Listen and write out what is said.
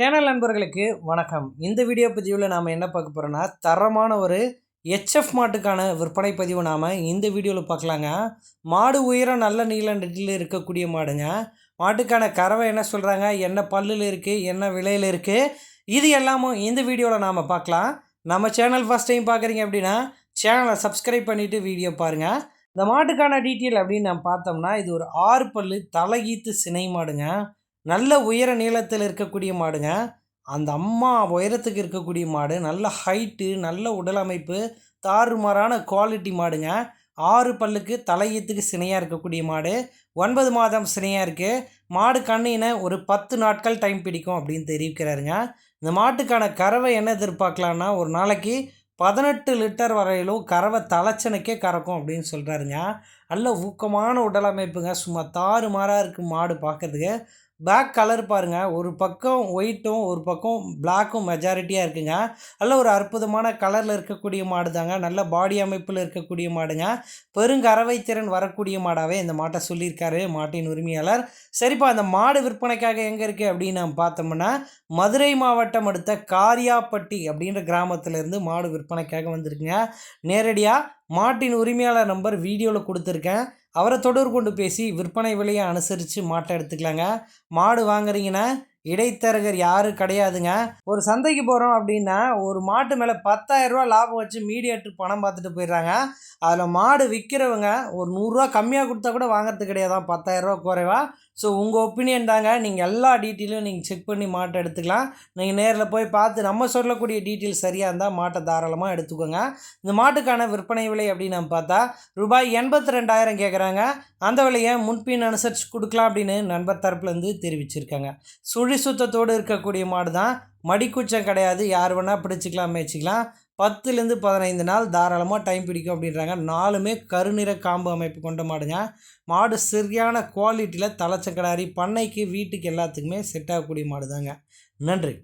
Channel நண்பர்களுக்கு வணக்கம். இந்த வீடியோ பதிவில் நாம் என்ன பார்க்க போகிறோன்னா தரமான ஒரு ஹெச்எஃப் மாட்டுக்கான விற்பனை பதிவு நாம் இந்த வீடியோவில் பார்க்கலாங்க. மாடு உயரம் நல்ல நீள நெட்டில் இருக்கக்கூடிய மாடுங்க. மாட்டுக்கான கறவை என்ன சொல்கிறாங்க என்ன பல்லில் இருக்குது என்ன விலையில் இருக்குது இது எல்லாமும் இந்த வீடியோவில் நாம் பார்க்கலாம். நம்ம சேனல் ஃபஸ்ட் டைம் பார்க்குறீங்க அப்படின்னா சேனலை சப்ஸ்கிரைப் பண்ணிவிட்டு வீடியோ பாருங்கள் இந்த மாட்டுக்கான டீட்டெயில் அப்படின்னு நம்ம பார்த்தோம்னா இது ஒரு ஆறு பல்லு தலைகீத்து சினை மாடுங்க. நல்ல உயர நீளத்தில் இருக்கக்கூடிய மாடுங்க. அந்த அம்மா உயரத்துக்கு இருக்கக்கூடிய மாடு நல்ல ஹைட்டு நல்ல உடல் அமைப்பு தாறுமாறான குவாலிட்டி மாடுங்க. ஆறு பல்லுக்கு தலையீத்துக்கு சினையாக இருக்கக்கூடிய மாடு. ஒன்பது மாதம் சினையாக இருக்குது மாடு கண்ணின ஒரு பத்து நாட்கள் டைம் பிடிக்கும் அப்படின்னு தெரிவிக்கிறாருங்க. இந்த மாட்டுக்கான கறவை என்ன எதிர்பார்க்கலான்னா ஒரு நாளைக்கு பதினெட்டு லிட்டர் வரையிலும் கறவை தலைச்சனுக்கே கறக்கும் அப்படின்னு சொல்கிறாருங்க நல்ல ஊக்கமான உடல் அமைப்புங்க. சும்மா தாறு மாறாக இருக்குது மாடு பார்க்குறதுக்கு. பேக் கலர் பாருங்கள் ஒரு பக்கம் ஒயிட்டும் ஒரு பக்கம் பிளாக்கும் மெஜாரிட்டியாக இருக்குங்க. நல்ல ஒரு அற்புதமான கலரில் இருக்கக்கூடிய மாடு தாங்க நல்ல பாடி அமைப்பில் இருக்கக்கூடிய மாடுங்க. பெருங்கறவை திறன் வரக்கூடிய மாடாகவே இந்த மாட்டை சொல்லியிருக்காரு மாட்டின் உரிமையாளர். சரிப்பா அந்த மாடு விற்பனைக்காக எங்கே இருக்குது அப்படின்னு நம்ம பார்த்தோம்னா மதுரை மாவட்டம் அடுத்த காரியாப்பட்டி அப்படின்ற கிராமத்திலேருந்து மாடு விற்பனைக்காக வந்திருக்குங்க. நேரடியாக மாட்டின் உரிமையாளர் நம்பர் வீடியோவில் கொடுத்துருக்கேன். அவரை தொடர்பு கொண்டு பேசி விற்பனை விலையை அனுசரித்து மாட்டை எடுத்துக்கலாங்க. மாடு வாங்குறீங்கன்னா இடைத்தரகர் யாரும் கிடையாதுங்க. ஒரு சந்தைக்கு போகிறோம் அப்படின்னா ஒரு மாட்டு மேலே பத்தாயிரரூவா லாபம் வச்சு மீடியேட்டர் பணம் பார்த்துட்டு போயிடுறாங்க. அதில் மாடு விற்கிறவங்க ஒரு நூறுரூவா கம்மியாக கொடுத்தா கூட வாங்குறது கிடையாதான் பத்தாயிரரூவா குறைவா? ஸோ உங்கள் ஒப்பீனியன் தாங்க. நீங்கள் எல்லா டீட்டெயிலும் நீங்கள் செக் பண்ணி மாட்டை எடுத்துக்கலாம். நீங்கள் நேரில் போய் பார்த்து நம்ம சொல்லக்கூடிய டீட்டெயில் சரியாக இருந்தால் மாட்டை தாராளமாக எடுத்துக்கோங்க. இந்த மாட்டுக்கான விற்பனை விலை அப்படின்னு நம்ம பார்த்தா ரூபாய் எண்பத்தி ரெண்டாயிரம் கேட்குறாங்க அந்த விலையை முன்பின் அனுசரித்து கொடுக்கலாம் அப்படின்னு நண்பர் தரப்புலேருந்து தெரிவிச்சிருக்காங்க. சுழி சுத்தத்தோடு இருக்கக்கூடிய மாடு தான். மடிக்குச்சம் கிடையாது. யார் வேணால் பிடிச்சிக்கலாம் மேய்ச்சிக்கலாம். பத்துலேருந்து பதினைந்து நாள் தாராளமாக டைம் பிடிக்கும் அப்படின்றாங்க. நாலுமே கருநிற காம்பு அமைப்பு கொண்ட மாடுங்க. மாடு சரியான குவாலிட்டியில் தலைச்சக்கடாரி பண்ணைக்கு வீட்டுக்கு எல்லாத்துக்குமே செட் ஆகக்கூடிய மாடு தாங்க நன்றி.